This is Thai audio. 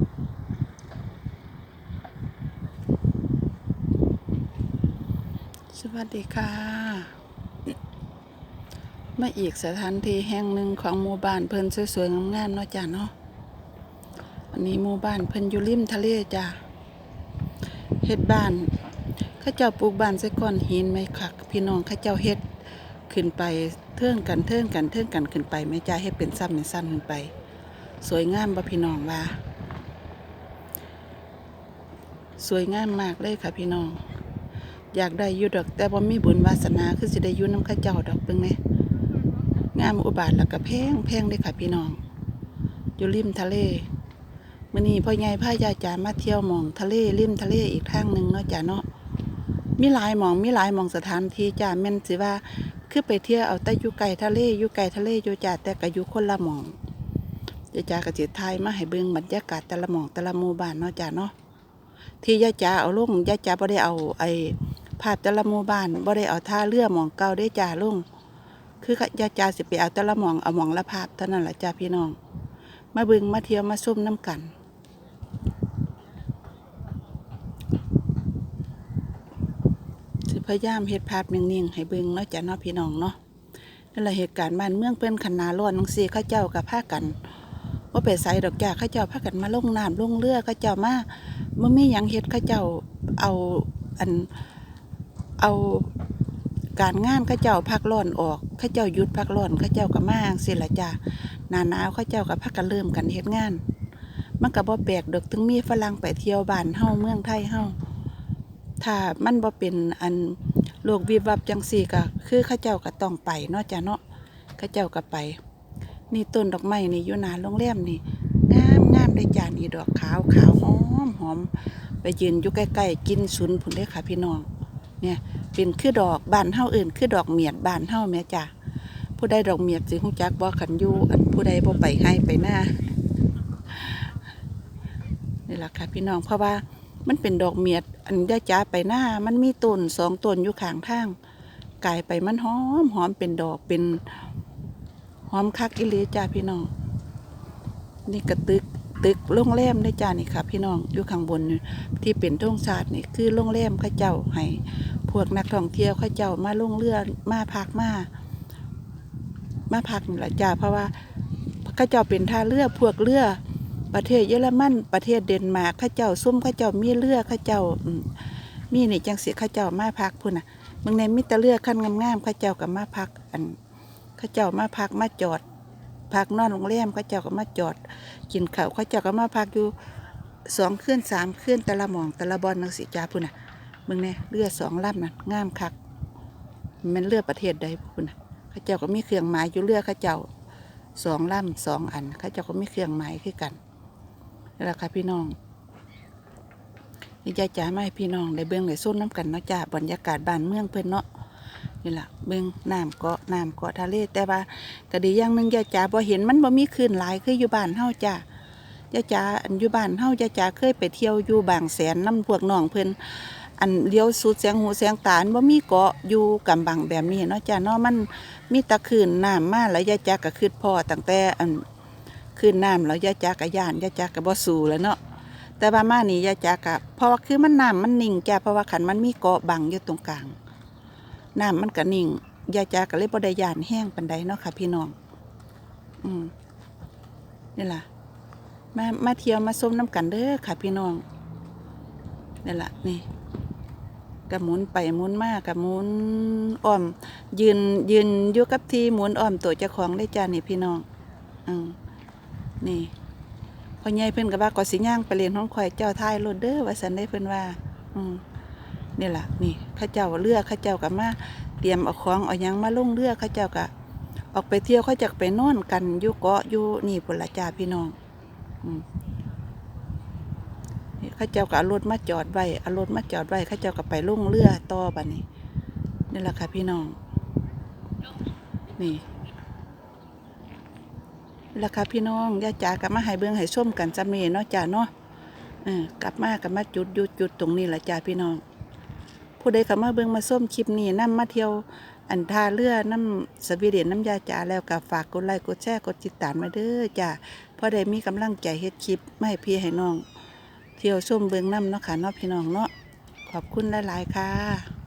สวัสดีค่ะ มาอีกสถานที่แห่งหนึ่งของหมู่บ้านเพิ่นสวยๆงามๆเนาะจ้ะเนาะ อันนี้หมู่บ้านเพิ่นอยู่ริมทะเลจ้ะเฮ็ดบ้านข้าเจ้าปลูกบ้านใส่ก้อนหินไหมคักพี่น้องข้าเจ้าเฮ็ดขึ้นไปเทิงกันเทิงกันเทิงกันขึ้นไปแม่จ้าเฮ็ดเป็นซ้ำเป็นซ้ำขึ้นไป สวยงามบ่พี่น้องว่า สวยงามมากเลยค่ะพี่น้อง อยากได้อยู่ดอก แต่บ่มีบุญวาสนาคือสิได้อยู่น้ำข้าเจ้าดอกเบิ่งแหน่งามอุบาทแล้วก็แพงแพงเลยค่ะพี่น้อง อยู่ริมทะเลมื้อนี้พ่อใหญ่พายาจ๋ามาเที่ยวมองทะเลริมทะเลอีกทางหนึ่งเนาะจ้ะเนาะมีหลายหมองมีหลายหมองสถานที่จ้ะแม่นสิว่าคือไปเที่ยวเอาแต่อยู่ไกลทะเลอยู่ไกลทะเลอยู่จ้ะแต่ก็อยู่คนละหมองยาจ๋าก็สิถ่ายมาให้เบิ่งบรรยากาศแต่ละหมองแต่ละหมู่บ้านเนาะจ้ะเนาะ ที่ยาจ๋าเอาลงยาจ๋าบ่ได้เอาไอ้ภาพแต่ละหมู่บ้านบ่ได้เอาท่าเรือหมองเก่าได้จ้าลงคือยาจ๋าสิไปเอาแต่ละหมองเอาหมองละภาพเท่านั้นล่ะจ้าพี่น้อง มาบิ่งมาเที่ยวมาซุ่มน้ำกันสิพยายามเฮ็ดภาพนิ่งๆให้บิ่งเนาะจ้ะเนาะพี่น้องเนาะนั่นแหละเหตุการณ์บ้านเมืองเพิ่นคันนาร้อนจังซี่เขาเจ้าก็พากัน บ่าไปไสดอกจาเขาเจ้าพากันมาลงน้ำลงเรือเขาเจ้ามาบ่อมีหยังเฮ็ดเขาเจ้าเอาอันเอาการงานเขาเจ้าพักร้อนออกเขาเจ้าหยุดพักร้อนเขาเจ้าก็มาจังซี่ล่ะจ้าหนาหนาวเขาเจ้าก็พากันเริ่มกันเฮ็ดงาน มันก็บ่แปลกดอกถึงมีฝรั่งไปเที่ยวบ้านเฮาเมืองไทยเฮาถ้ามันบ่เป็นอันโลกวิบวับจังซี่ก็คือข้าเจ้าก็ต้องไปเนาะจ้ะเนาะข้าเจ้าก็ไป นี่ต้นดอกไม้นี่อยู่หนาโรงแรมนี่งามงามได้จานี่ดอกขาวขาวหอมหอมไปยืนอยู่ใกล้ๆกินสุนพุ่นเด้ค่ะพี่น้อง เนี่ยเป็นคือดอกบานเฮาอื่น คือดอกเมียดบานเฮาแม่จ้ะผู้ใดดอกเมียดสิฮู้จักบ่คันยู่อันผู้ใดบ่ไปให้ไปหน้านี่แหละค่ะพี่น้องเพราะว่ามันเป็นดอกเมียดอันยาจ้าไปหน้า มันมีต้นสองต้นอยู่ข้างทางกลายไปมันหอมหอมเป็นดอกเป็น หอมคักอิเลจ้าพี่น้อง นี่กระตึกตึกโรงแรมได้จ้านี่ค่ะ พี่น้องอยู่ข้างบนที่เป็นท่งศาสตร์นี่คือโรงแรมข้าเจ้าให้พวกนักท่องเที่ยวข้าเจ้ามาลงเรือมาพักมามาพักนี่แหละจ้าเพราะว่าข้าเจ้าเป็นท่าเรือพวกเรือประเทศเยอรมันประเทศเดนมาร์กข้าเจ้าซุ่มข้าเจ้ามีเรือข้าเจ้ามีนี่จังสิเข้าเจ้ามาพักพุ่นน่ะมืองในมิตรเรือขั้นงามๆข้าเจ้ากับมาพักอัน ข้าเจ้ามาพักมาจอด พักนอนโรงแรมเข้าเจ้าก็มาจอด กินข้าวเข้าเจ้าก็มาพักอยู่สองคืนสามคืนแต่ละหมองแต่ละบอลนังสิจ้าพุ่นน่ะมืองในเรือดสองลำน่ะงามคัก มันเป็นเรือดประเทศใดพุ่นน่ะเข้าเจ้าก็มีเครื่องหมายอยู่เรือเข้าเจ้าสองลำสองอันเข้าเจ้าก็มีเครื่องหมายคือกันนี่แหละค่ะพี่น้องนี่ยายจ๋ามาให้พี่น้องได้เบื้องได้ส้นน้ำกันเนาะจ้าบรรยากาศบ้านเมืองเพิ่นเนาะ นี่แหละเบื้องน้ำเกาะน้ำเกาะทะเลแต่ว่าก็ดีอย่างหนึงยายจ๋าบ่เห็นมันบ่มีคลื่นหลายคืออยู่บ้านเฮาจ้ายายจ๋าอันอยู่บ้านเฮายายจ๋าเคยไปเที่ยวอยู่บางแสนน้ำพวกน้องเพิ่นอันเลี้ยวสุดแสงหูแสงตาบ่มีเกาะอยู่กำบังแบบนี้เนาะจ้าเนาะมันมีตะคืนน้ำมาแล้วยายจ๋าก็คิดพ่อตั้งแต่อันขึ้นน้ำแล้วยาจักกะย่านยาจักกะบ่สู้แล้วเนาะแต่ว่ามานี่ยาจักกะเพราะว่าคือมันน้ำมันนิ่งจ้ะเพราะว่าขันมันมีเกาะบังอยู่ตรงกลาง น้ำมันก็นิ่ง ยาจักกะเลยบ่ได้ยานแห้งปานใดเนาะค่ะ พี่น้อง อืมนี่ล่ะ มา มาเที่ยวมาส้มน้ำกันเด้อค่ะ พี่น้องนี่ล่ะ นี่กะหมุนไปหมุนมากกะหมุนอ้อม ยืนยืนอยู่กับที่หมุนอ้อมตัวเจ้าของได้จ้านี่พี่น้อง อืมนี่พ่อใหญ่เพิ่นก็ว่าก็สิย่างไปเรียนห้องข่อยเจ้าท้ายรถเด้อว่าซั่นได้เพิ่นว่า อืม นี่ล่ะนี่ข้าเจ้าเรือเข้าเจ้าก็มาเตรียมเอาของเอายังมาลงเรือเข้าเจ้าก็ออกไปเที่ยวเขาจะไปนอนกันอยู่เกาะอยู่นี่พลจ้าพี่น้องอนี่ข้าเจ้าก็เอารถมาจอดไว้เอารถมาจอดไว้ข้าเจ้าก็ไปลงเรือต่อบัดนี้นี่ล่ะค่ะพี่น้อง นี่ราคาพี่น้องย่าจ๋ากลับมาให้เบิ่งให้ส้มกันจำนี่เนาะจ้าเนาะกลับมากลับมาจุดหยุดจุดตรงนี้ละจ้าพี่น้อง ผู้ใดเข้ามาเบิ่งมาส้มคลิปนี้นํมาเที่ยวอันท่าเรือน้ำสวีเดนน้ำยาจ๋าแล้วก็ฝากกดไลค์กดแชร์กดติดตามมาเด้อจ้าพอได้มีกำลังใจเฮ็ดคลิปไม่ให้พี่ให้น้อง เที่ยวส้มเบิงน้ำเนาะค่ะเนาะพี่น้องเนาะขอบคุณหลายๆค่ะ